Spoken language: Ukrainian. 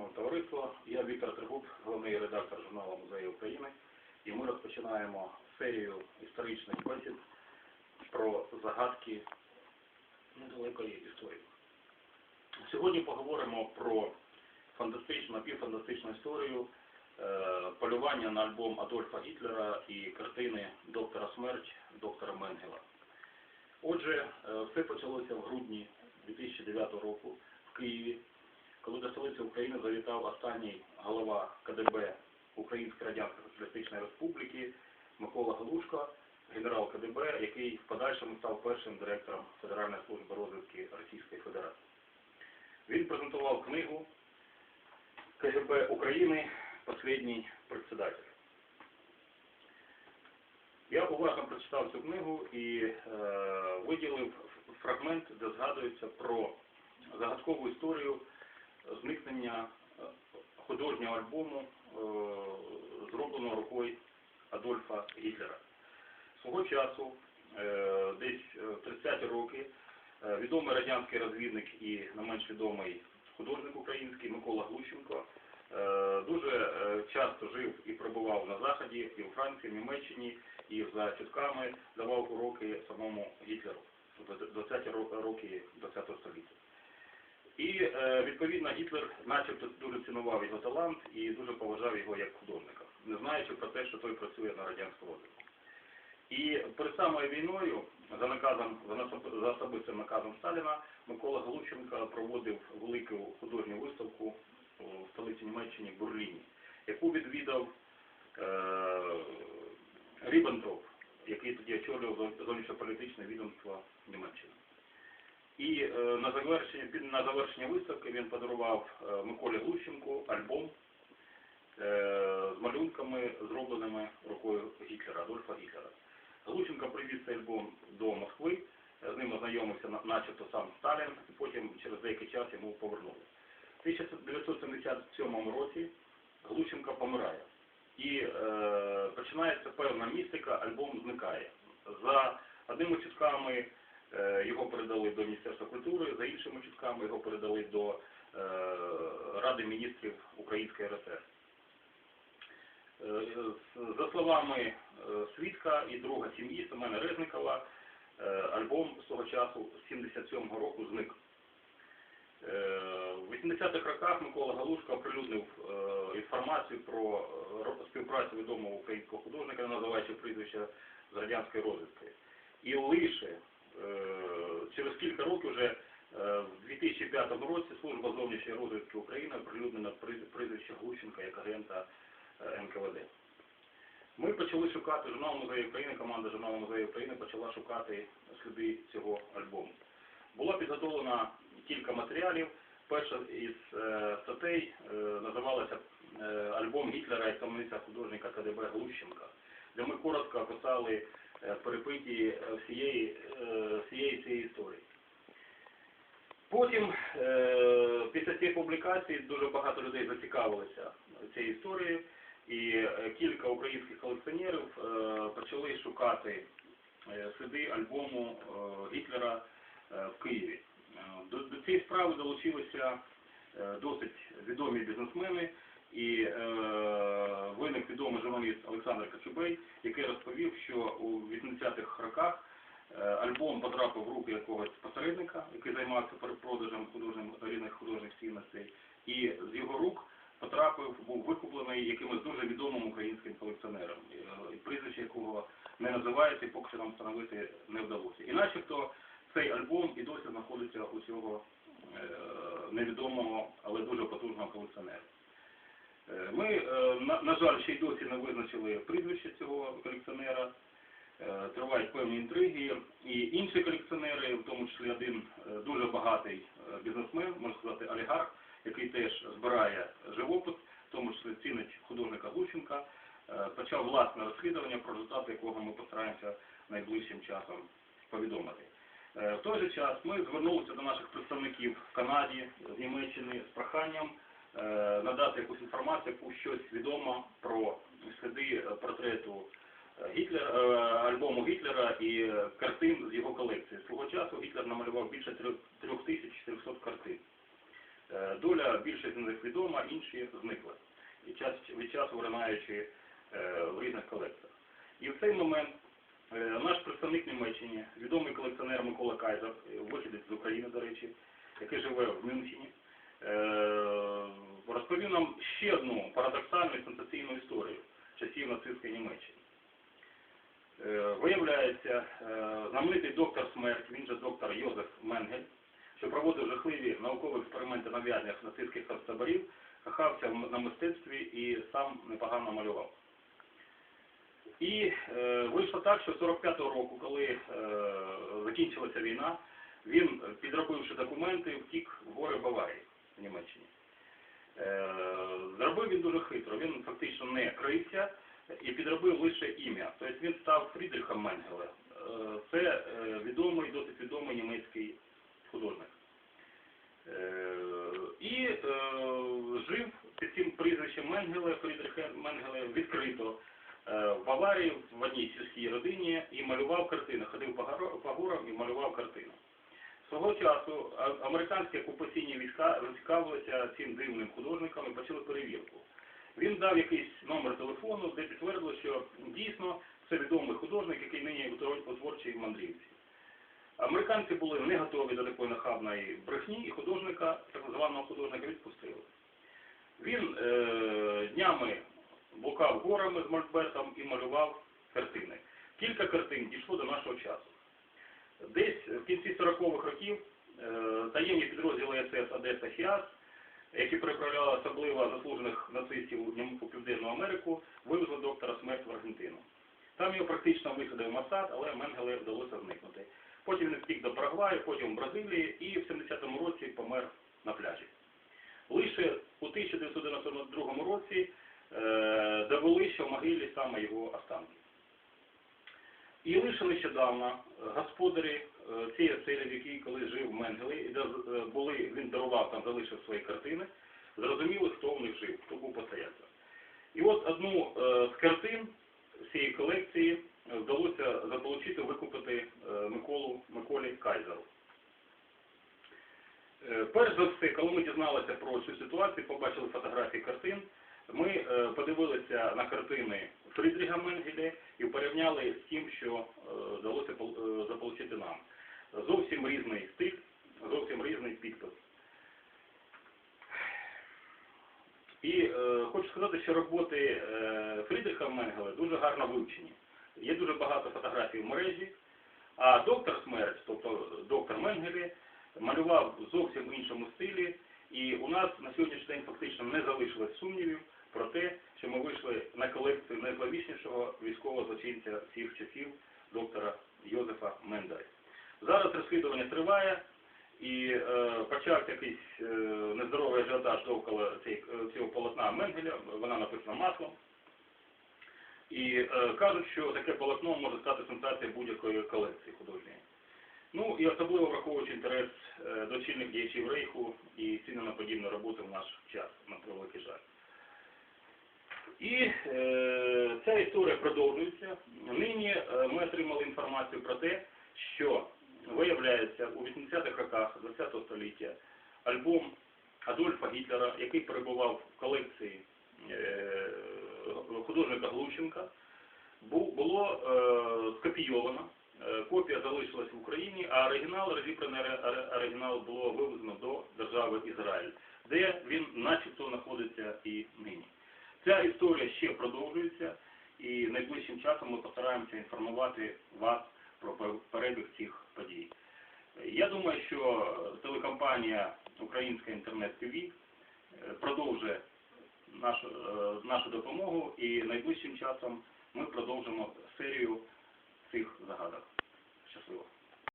шановне товариство. Я Віктор Тригуб, головний редактор журналу Музею України. І ми розпочинаємо серію історичних бесід про загадки недалекої історії. Сьогодні поговоримо про фантастичну, напівфантастичну історію е, полювання на альбом Адольфа Гітлера і картини Доктора Смерть доктора Менгела. Отже, е, все почалося в грудні 2009 року в Києві, коли до столиці України завітав останній голова КДБ Української Радянської Соціалістичної Республіки Микола Галушко, генерал КДБ, який в подальшому став першим директором Федеральної служби розвідки Російської Федерації. Він презентував книгу КГБ України «Последній председатель». Я уважно прочитав цю книгу і е, виділив фрагмент, де згадується про загадкову історію зникнення е, художнього альбому, е, зробленого рукою Адольфа Гітлера. Свого часу, е, десь е, в 30-ті роки, відомий радянський розвідник і не менш відомий художник український Микола Глущенко дуже часто жив і перебував на Заході, і у Франції, в Німеччині, і за чутками давав уроки самому Гітлеру 20-ті ро- роки ХХ століття. І е, відповідно Гітлер начебто дуже цінував його талант і дуже поважав його як художника, не знаючи про те, що той працює на радянську розвідку. І перед самою війною, за наказом, за особистим наказом Сталіна, Микола Галущенко проводив велику художню виставку у столиці Німеччини Берліні, яку відвідав е, Ріббентроп, який тоді очолював зовнішньополітичне відомство Німеччини. І е, на завершення на завершення виставки він подарував е, Миколі Глущенку альбом е, з малюнками, зробленими рукою Гітлера, Адольфа Гітлера. Глущенко привіз цей альбом до Москви, з ним ознайомився начебто сам Сталін, і потім через деякий час йому повернули. В 1977 році Глущенко помирає. І е, починається певна містика, альбом зникає. За одними чутками його передали до Міністерства культури, за іншими чутками його передали до е, Ради міністрів Української РСР. Е, За словами е, свідка і друга сім'ї Семена Резникова, е, альбом з того часу з 77-го року зник. Е, В 80-х роках Микола Галушко оприлюднив е, інформацію про е, співпрацю відомого українського художника, називаючи прізвища з радянською розвідкою. І лише е, через кілька років вже е, в 2005 році служба зовнішньої розвідки України оприлюднена прізвище Глущенка як агента е, НКВД. Ми почали шукати журнал Музею України, команда журналу Музею України почала шукати сліди цього альбому. Було підготовлено кілька матеріалів. Перша із е, статей е, називалася е, Альбом Гітлера і таємниця художника КДБ Глущенка, де ми коротко описали е, перепиті е, всієї, е, всієї цієї історії. Потім, е, після цієї публікації, дуже багато людей зацікавилися цією історією, і е, кілька українських колекціонерів е, почали шукати е, сліди альбому е, Гітлера е, в Києві. Е, До, цієї справи долучилися е, досить відомі бізнесмени, і е, виник відомий журналіст Олександр Кочубей, який розповів, що у 80-х роках е, альбом потрапив в руки якогось посередника, який займався перепродажем художнім, різних художніх цінностей, і з його рук потрапив, був викуплений якимось дуже відомим українським колекціонером, е, прізвище якого не називається поки що нам встановити не вдалося. І начебто цей альбом і досі знаходиться у цього е, невідомого, але дуже потужного колекціонера. Е, Ми, е, на, жаль, ще й досі не визначили прізвище цього колекціонера. Е, Тривають певні інтриги. І інші колекціонери, в тому числі один дуже багатий бізнесмен, можна сказати, олігарх, який теж збирає живопис, в тому числі цінить художника Глущенка, е, почав власне розслідування, про результати якого ми постараємося найближчим часом повідомити. В той же час ми звернулися до наших представників в Канаді, з Німеччини з проханням надати якусь інформацію, яку щось відомо про сліди е, портрету е, Гітлера, е, альбому Гітлера і е, картин з його колекції. Свого часу Гітлер намалював більше трьох- 3400 картин. Е, Доля більшість з них відома, інші зникли. І час від часу виринаючи е, в різних колекціях. І в цей момент е, наш представник в Німеччині, відомий колекціонер Микола Кайзер, е, вихідець з України, до речі, який живе в Мюнхені, е, розповів нам ще одну парадоксальну і сенсаційну історію часів нацистської Німеччини. Е, Виявляється, е, знаменитий доктор смерть, він же доктор Йозеф Менгель, що проводив жахливі наукові експерименти на в'язнях нацистських концтаборів, кохався в- на мистецтві і сам непогано малював. І е, вийшло так, що 45-го року, коли е, закінчилася війна, він, підробивши документи, втік в гори Баварії в Німеччині. Е, зробив він дуже хитро, він фактично не крився і підробив лише ім'я. Тобто він став Фрідрихом Менгеле. Е, це е, відомий, досить відомий німецький художник. І жив під цим прізвищем Менгеле, Фрідриха Менгеле, відкрито в Баварії в одній сільській родині і малював картини. Ходив по горам і малював картини. Свого часу американські окупаційні війська зацікавилися цим дивним художником і почали перевірку. Він дав якийсь номер телефону, де підтвердило, що дійсно це відомий художник, який нині у творчій мандрівці. Американці були не готові до такої нахабної брехні, і художника, так званого художника, відпустили. Він е, днями блукав горами з Мольбертом і малював картини. Кілька картин дійшло до нашого часу. Десь в кінці 40-х років е, таємні підрозділи СС Одеса Хіас, які переправляли особливо заслужених нацистів у Південну Америку, вивезли доктора смерть в Аргентину. Там його практично висадив Масад, але Менгеле вдалося зникнути. Потім він втік до Парагваю, потім в Бразилії і в 70-му році помер на пляжі. Лише у 1992 році е, довели, що в могилі саме його останки. І лише нещодавно е, господарі е, цієї оселі, в якій коли жив Менгеле, і де е, були, він дарував там, залишив свої картини, зрозуміли, хто в них жив, хто був постоянцем. І от одну з картин цієї колекції вдалося заполучити, викупити Миколу, Миколі Кайзеру. Перш за все, коли ми дізналися про цю ситуацію, побачили фотографії картин, ми е, подивилися на картини Фрідріга Менгеле і порівняли з тим, що е, вдалося е, заполучити нам. Зовсім різний стиль, зовсім різний підпис. І хочу сказати, що роботи Фрідріха Менгеле дуже гарно вивчені. Є дуже багато фотографій в мережі, а доктор Смерть, тобто доктор Менгеле, малював зовсім в іншому стилі, і у нас на сьогоднішній день фактично не залишилось сумнівів про те, що ми вийшли на колекцію найславішнішого військового злочинця всіх часів, доктора Йозефа Менделя. Зараз розслідування триває, і е, почався якийсь е, нездоровий ажіотаж довкола е, цього полотна Менгеля, вона написана маслом. І е, кажуть, що таке полотно може стати сенсацією будь-якої колекції художньої. Ну і особливо враховуючи інтерес е, дочільних діячів Рейху і ціни на подібні роботи в наш час, на превеликий жаль. І е, ця історія продовжується. Нині е, ми отримали інформацію про те, що виявляється у 80-х роках ХХ століття альбом Адольфа Гітлера, який перебував в колекції е, художника Глущенка, бу- було е, скопійовано. Е, Копія залишилась в Україні, а оригінал, розібраний ори- ори- оригінал було вивезено до держави Ізраїль, де він начебто знаходиться і нині. Ця історія ще продовжується, і найближчим часом ми постараємося інформувати вас про перебіг цих подій. Я думаю, що телекомпанія Українська інтернет ТВ продовжує нашу, е, нашу допомогу і найближчим часом ми продовжимо серію цих загадок. Щасливо!